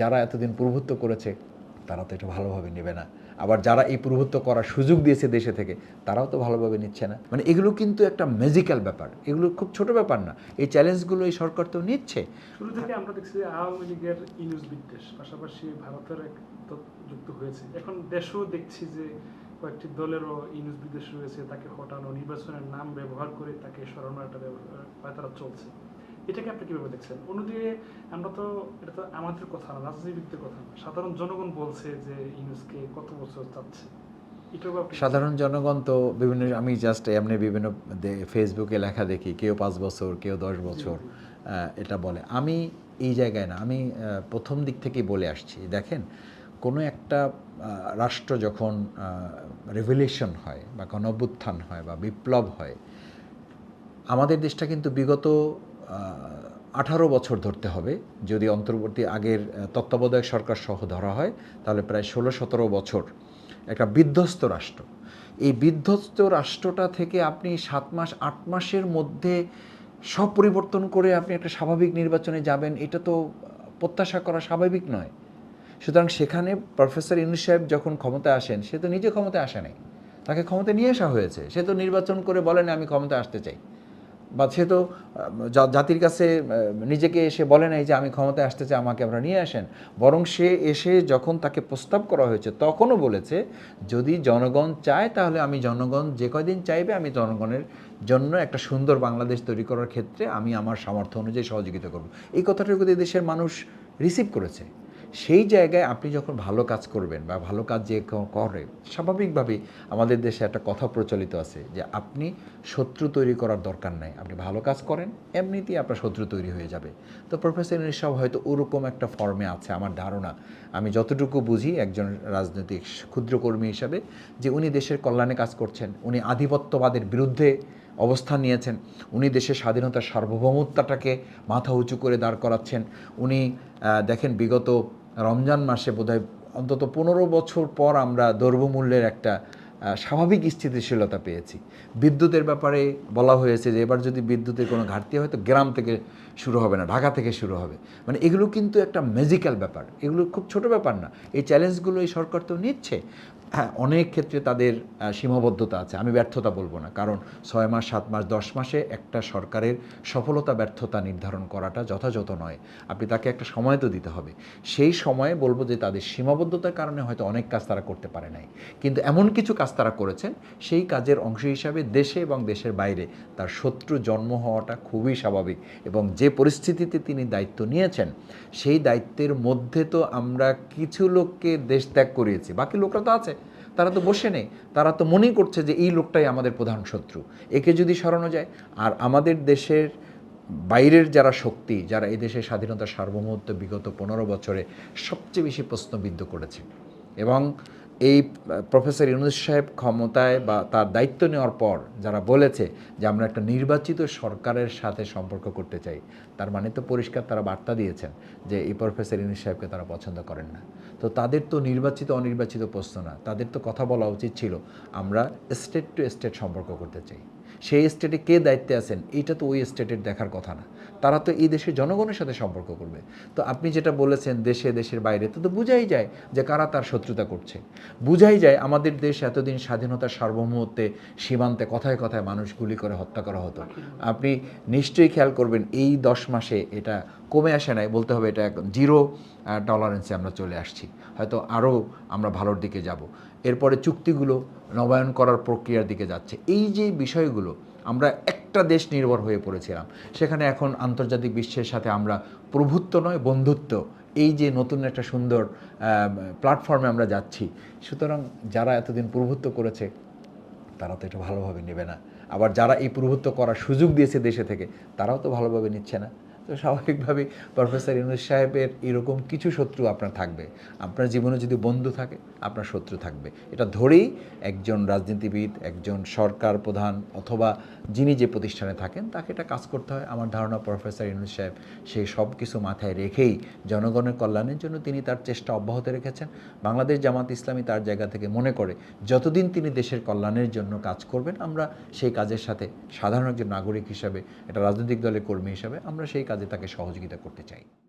যারা এতদিন প্রভুত্ব করেছে, তারা তো এটা ভালোভাবে নেবে না। আবার যারা এই প্রভুত্ব করার সুযোগ দিয়েছে দেশে থেকে, তারাও তো ভালোভাবে নিচ্ছে না। মানে এগুলো কিন্তু একটা ম্যাজিক্যাল ব্যাপার। এগুলো খুব ছোট ব্যাপার না। এই চ্যালেঞ্জগুলো এই সরকার তো নিচ্ছে। শুরু থেকে আমরা দেখছি যে আওয়ামী লীগের ইউনুস বিদ্বেষ, পাশাপাশি ভারতের এক যুক্ত হয়েছে। এখন দেশেও দেখছি যে কয়েকটি দলেরও ইউনুস বিদ্বেষ রয়েছে, তাকে হটানো নির্বাচনের নাম ব্যবহার করে তাকে সরানো একটা ব্যবহার পায়তারা চলছে। এটাকে আপনি কীভাবে দেখছেন? অন্যদিকে আমরা তো এটা তো আমাদের কথা না রাজনীতিবিদদের কথা না। সাধারণ জনগণ বলছে যে ইউনুসকে কত বছর চাচ্ছে? সাধারণ জনগণ তো বিভিন্ন আমি জাস্ট এমনি বিভিন্ন ফেসবুকে লেখা দেখি কেউ পাঁচ বছর কেউ দশ বছর এটা বলে। আমি এই জায়গায় না আমি প্রথম দিক থেকেই বলে আসছি দেখেন কোনো একটা রাষ্ট্র যখন রেভলিউশন হয় বা গণ অভ্যুত্থান হয় বা বিপ্লব হয় আমাদের দেশটা কিন্তু বিগত আঠারো বছর ধরতে হবে। যদি অন্তর্বর্তী আগের তত্ত্বাবধায়ক সরকার সহ ধরা হয়, তাহলে প্রায় ষোলো সতেরো বছর একটা বিধ্বস্ত রাষ্ট্র। এই বিধ্বস্ত রাষ্ট্রটা থেকে আপনি সাত মাস, আট মাসের মধ্যে সব পরিবর্তন করে আপনি একটা স্বাভাবিক নির্বাচনে যাবেন, এটা তো প্রত্যাশা করা স্বাভাবিক নয়। সুতরাং সেখানে প্রফেসর ইউনুস সাহেব যখন ক্ষমতায় আসেন, সে তো নিজে ক্ষমতায় আসে নাই। তাকে ক্ষমতায় নিয়ে আসা হয়েছে। সে তো নির্বাচন করে বলেন আমি ক্ষমতায় আসতে চাই। বা সে তো জাতির কাছে নিজেকে এসে বলে নাই যে আমি ক্ষমতায় আসতে চাই, আমাকে আপনারা নিয়ে আসেন। বরং সে এসে যখন তাকে প্রস্তাব করা হয়েছে, তখনও বলেছে, যদি জনগণ চায় তাহলে আমি জনগণ যে কয়দিন চাইবে, আমি জনগণের জন্য একটা সুন্দর বাংলাদেশ তৈরি করার ক্ষেত্রে আমি আমার সামর্থ্য অনুযায়ী সহযোগিতা করব। এই কথাটুকু দেশের মানুষ রিসিভ করেছে সেই জায়গায় আপনি যখন ভালো কাজ করবেন বা ভালো কাজ যে করে, স্বাভাবিকভাবেই আমাদের দেশে একটা কথা প্রচলিত আছে যে আপনি শত্রু তৈরি করার দরকার নাই। আপনি ভালো কাজ করেন, এমনিতেই আপনার শত্রু তৈরি হয়ে যাবে। তো প্রফেসর ইনিশাব হয়তো ওরকম একটা ফর্মে আছে, আমার ধারণা। আমি যতটুকু বুঝি একজন রাজনৈতিক ক্ষুদ্রকর্মী হিসাবে যে উনি দেশের কল্যাণে কাজ করছেন, উনি আধিপত্যবাদের বিরুদ্ধে অবস্থান নিয়েছেন, উনি দেশের স্বাধীনতার সার্বভৌমত্বটাকে মাথা উঁচু করে দাঁড় করাচ্ছেন, উনি দেখেন বিগত রমজান মাসে বোধহয় অন্তত পনেরো বছর পর আমরা দ্রব্যমূল্যের একটা স্বাভাবিক স্থিতিশীলতা পেয়েছি। বিদ্যুতের ব্যাপারে বলা হয়েছে যে এবার যদি বিদ্যুতের কোনো ঘাটতি হয় তো গ্রাম থেকে শুরু হবে না, ঢাকা থেকে শুরু হবে। মানে এগুলো কিন্তু একটা ম্যাজিক্যাল ব্যাপার। এগুলো খুব ছোট ব্যাপার না। এই চ্যালেঞ্জগুলো এই সরকার তো নিচ্ছে। হ্যাঁ অনেক ক্ষেত্রে তাদের সীমাবদ্ধতা আছে। আমি ব্যর্থতা বলব না। কারণ ছয় মাস, সাত মাস, দশ মাসে একটা সরকারের সফলতা, ব্যর্থতা নির্ধারণ করাটা যথাযথ নয়। আপনি তাকে একটা সময় তো দিতে হবে। সেই সময়ে বলব যে তাদের সীমাবদ্ধতার কারণে হয়তো অনেক কাজ তারা করতে পারে নাই। কিন্তু এমন কিছু কাজ তারা করেছেন, সেই কাজের অংশ হিসাবে দেশে এবং দেশের বাইরে তার শত্রু জন্ম হওয়াটা খুবই স্বাভাবিক এবং যে পরিস্থিতিতে তিনি দায়িত্ব নিয়েছেন, সেই দায়িত্বের মধ্যে তো আমরা কিছু লোককে দেশ ত্যাগ করিয়েছি। বাকি লোকরা তো আছে। তারা তো বসে নেই। তারা তো মনেই করছে যে এই লোকটাই আমাদের প্রধান শত্রু। একে যদি সরানো যায়, আর আমাদের দেশের বাইরের যারা শক্তি, যারা এই দেশের স্বাধীনতা সার্বভৌমত্ব বিগত পনেরো বছরে সবচেয়ে বেশি প্রশ্নবিদ্ধ করেছে। এবং এই প্রফেসর ইউনুস সাহেব ক্ষমতায় বা তার দায়িত্ব নেওয়ার পর যারা বলেছে যে আমরা একটা নির্বাচিত সরকারের সাথে সম্পর্ক করতে চাই, তার মানে তো পরিষ্কার তারা বার্তা দিয়েছেন যে এই প্রফেসর ইউনুস সাহেবকে তারা পছন্দ করেন না। তো তাদের তো নির্বাচিত, অনির্বাচিত প্রশ্ন না, তাদের তো কথা বলা উচিত ছিল, আমরা স্টেট টু স্টেট সম্পর্ক করতে চাই। সেই স্টেটে কে দায়িত্বে আছেন? এটা তো ওই স্টেটের দেখার কথা না। তারা তো এই দেশের জনগণের সাথে সম্পর্ক করবে। তো আপনি যেটা বলেছেন, দেশে, দেশের বাইরে, তো তো বোঝাই যায় যে কারা তার শত্রুতা করছে। বুঝাই যায় আমাদের দেশ এতদিন স্বাধীনতার সার্বভৌমত্বে সীমান্তে কথায় কথায় মানুষ গুলি করে হত্যা করা হতো। আপনি নিশ্চয়ই খেয়াল করবেন, এই দশ মাসে এটা কমে আসে নাই, বলতে হবে এটা একদম জিরো টলারেন্সে আমরা চলে আসছি। হয়তো আরও আমরা ভালোর দিকে যাব। এরপরে চুক্তিগুলো নবায়ন করার প্রক্রিয়ার দিকে যাচ্ছে। এই যে বিষয়গুলো, আমরা একটা দেশ নির্ভর হয়ে পড়েছিলাম। সেখানে এখন আন্তর্জাতিক বিশ্বের সাথে আমরা প্রভুত্ব নয়, বন্ধুত্ব। এই যে নতুন একটা সুন্দর প্ল্যাটফর্মে আমরা যাচ্ছি। সুতরাং যারা এতদিন প্রভুত্ব করেছে, তারা তো এটা ভালোভাবে নেবে না। আবার যারা এই প্রভুত্ব করার সুযোগ দিয়েছে দেশে থেকে, তারাও তো ভালোভাবে নিচ্ছে না। তো স্বাভাবিকভাবেই প্রফেসর ইউনুস সাহেবের এরকম কিছু শত্রু আপনার থাকবে। আপনার জীবনে যদি বন্ধু থাকে, আপনার শত্রু থাকবে। এটা ধরেই একজন রাজনীতিবিদ, একজন সরকার প্রধান অথবা যিনি যে প্রতিষ্ঠানে থাকেন, তাকে এটা কাজ করতে হয়। আমার ধারণা প্রফেসর ইউনুস সাহেব সেই সব কিছু মাথায় রেখেই জনগণের কল্যাণের জন্য তিনি তার চেষ্টা অব্যাহত রেখেছেন। বাংলাদেশ জামাত ইসলামী তার জায়গা থেকে মনে করে, যতদিন তিনি দেশের কল্যাণের জন্য কাজ করবেন, আমরা সেই কাজের সাথে সাধারণ একজন নাগরিক হিসাবে এটা রাজনৈতিক দলের কর্মী হিসাবে, আমরা সেই কাজে তাকে সহযোগিতা করতে চাই।